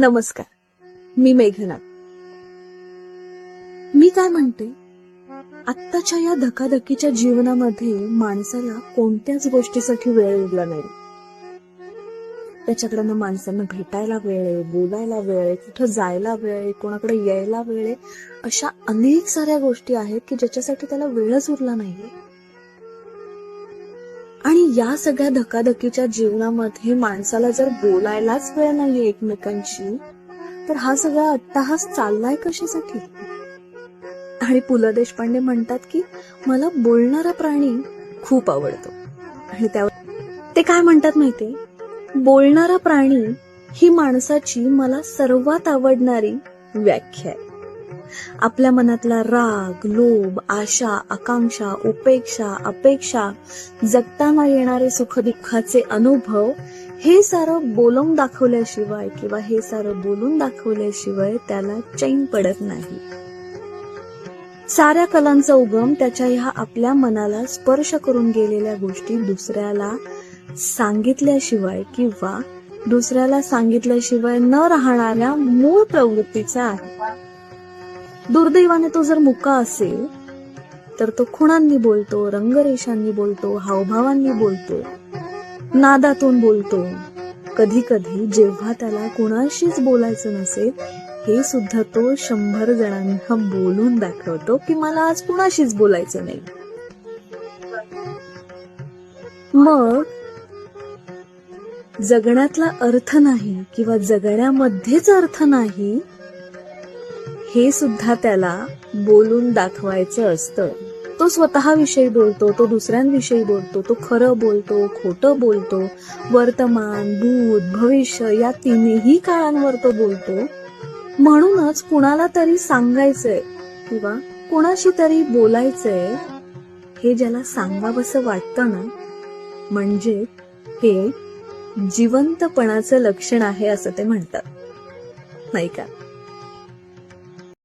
नमस्कार. मी मेघना. मी काय म्हणते? आत्ताच्या या धकाधकीच्या जीवनामध्ये माणसाला कोणत्याच गोष्टीसाठी वेळ उरला नाही. त्याच्याकडनं माणसांना भेटायला वेळ आहे बोलायला वेळ आहे कुठं जायला वेळ आहे कोणाकडे यायला वेळ आहे अशा अनेक साऱ्या गोष्टी आहेत की ज्याच्यासाठी त्याला वेळच उरला नाहीये. आणि या सगळ्या धकाधकीच्या जीवनामध्ये माणसाला जर बोलायलाच वेळ नाही एकमेकांशी तर हा सगळा अट्टाहास चाललाय कशासाठी? आणि पु ल देशपांडे म्हणतात की मला बोलणारा प्राणी खूप आवडतो. आणि त्यावर ते काय म्हणतात माहितीये बोलणारा प्राणी ही माणसाची मला सर्वात आवडणारी व्याख्या आहे. आपल्या मनातला राग लोभ आशा आकांक्षा उपेक्षा अपेक्षा जगताना येणारे सुखदुःखाचे अनुभव हे सारं बोलून दाखवल्याशिवाय किंवा हे सारं बोलून दाखवल्याशिवाय त्याला चैन पडत नाही. साऱ्या कलांचा उगम त्याच्या ह्या आपल्या मनाला स्पर्श करून गेलेल्या गोष्टी दुसऱ्याला सांगितल्याशिवाय किंवा दुसऱ्याला सांगितल्याशिवाय न राहणाऱ्या मूळ प्रवृत्तीचा आहे. दुर्दैवाने तो जर मुका असेल तर तो खुणांनी बोलतो रंगरेषांनी बोलतो हावभावांनी बोलतो नादातून बोलतो. कधी कधी जेव्हा त्याला कुणाशीच बोलायचं नसेल हे सुद्धा तो शंभर जणांना बोलून दाखवतो की मला आज कुणाशीच बोलायचं नाही. मग जगण्यातला अर्थ नाही किंवा जगण्यामध्येच अर्थ नाही हे सुद्धा त्याला बोलून दाखवायचं असतं. तो स्वतःविषयी बोलतो तो दुसऱ्यांविषयी बोलतो तो खरं बोलतो खोटं बोलतो वर्तमान भूत भविष्य या तिन्ही काळांवर तो बोलतो. म्हणूनच कुणाला तरी सांगायचंय किंवा कुणाशी तरी बोलायचंय हे ज्याला सांगावंसं वाटतं ना म्हणजे हे जिवंतपणाचं लक्षण आहे असं ते म्हणतात. नाही का?